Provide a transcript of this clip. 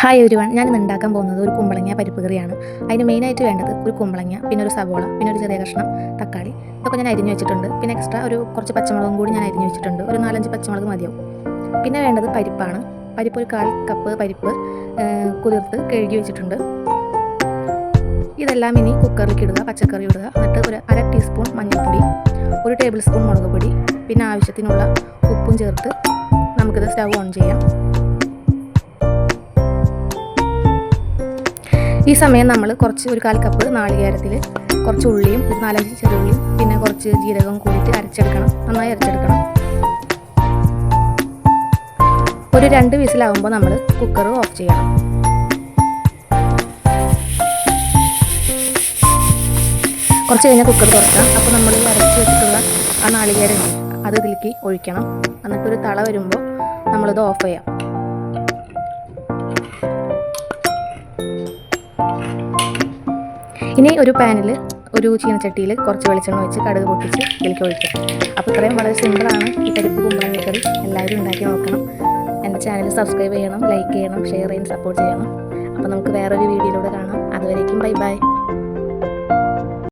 Hi ഒരു ഞാൻ ഇന്ന് ഉണ്ടാക്കാൻ പോകുന്നത് ഒരു കുമ്പളങ്ങ പരിപ്പ് കറിയാണ്. അതിന് മെയിനായിട്ട് വേണ്ടത് ഒരു കുമ്പളങ്ങ പിന്നെ ഒരു സവോള പിന്നെ ഒരു ചെറിയ കഷ്ണം തക്കാളി. ഇതൊക്കെ ഞാൻ അരിഞ്ഞു വെച്ചിട്ടുണ്ട്. പിന്നെ എക്സ്ട്രാ ഒരു കുറച്ച് പച്ചമുളകും കൂടി ഞാൻ അരിഞ്ഞു വെച്ചിട്ടുണ്ട്. ഒരു നാലഞ്ച് പച്ചമുളക് മതിയാവും. പിന്നെ വേണ്ടത് പരിപ്പാണ്. പരിപ്പ് ഒരു കാൽ കപ്പ് പരിപ്പ് കുതിർത്ത് കഴുകി വെച്ചിട്ടുണ്ട്. ഇതെല്ലാം ഇനി കുക്കറിലേക്ക് ഇടുക പച്ചക്കറി ഇടുക. എന്നിട്ട് ഒരു അര ടീസ്പൂൺ മഞ്ഞൾപ്പൊടി ഒരു ടേബിൾ സ്പൂൺ മുളക് പൊടി പിന്നെ ആവശ്യത്തിനുള്ള ഉപ്പും ചേർത്ത് നമുക്കിത് സ്റ്റവ് ഓൺ ചെയ്യാം. ഈ സമയം നമ്മൾ കുറച്ച് ഒരു കാൽ കപ്പ് നാളികേരത്തിൽ കുറച്ച് ഉള്ളിയും ഒരു നാലഞ്ച് ചെറുള്ളിയും പിന്നെ കുറച്ച് ജീരകവും കൂടിയിട്ട് അരച്ചെടുക്കണം. നന്നായി അരച്ചെടുക്കണം. ഒരു രണ്ട് വിസിലാവുമ്പോൾ നമ്മൾ കുക്കർ ഓഫ് ചെയ്യണം. കുറച്ച് കഴിഞ്ഞാൽ കുക്കർ തുറക്കാം. അപ്പോൾ നമ്മൾ അരച്ച് വെച്ചിട്ടുള്ള ആ നാളികേരം അത് ഇതിലേക്ക് ഒഴിക്കണം. എന്നിട്ടൊരു തള വരുമ്പോൾ നമ്മളിത് ഓഫ് ചെയ്യാം. ഇനി ഒരു പാനിൽ ഒരു ചീനച്ചട്ടിയിൽ കുറച്ച് വെളിച്ചെണ്ണ വെച്ച് കടുക് പൊട്ടിച്ച് ഇതിലേക്ക് ഒഴിക്കാം. അപ്പോൾ ഇത്രയും വളരെ സിമ്പിളാണ് ഈ പരിപ്പ് കുമ്പളങ്ങ കറി. എല്ലാവരും ഉണ്ടാക്കി നോക്കണം. എന്റെ ചാനൽ സബ്സ്ക്രൈബ് ചെയ്യണം ലൈക്ക് ചെയ്യണം ഷെയർ ചെയ്യണം സപ്പോർട്ട് ചെയ്യണം. അപ്പോൾ നമുക്ക് വേറൊരു വീഡിയോയിലൂടെ കാണാം. അതുവരേക്കും ബൈ ബൈ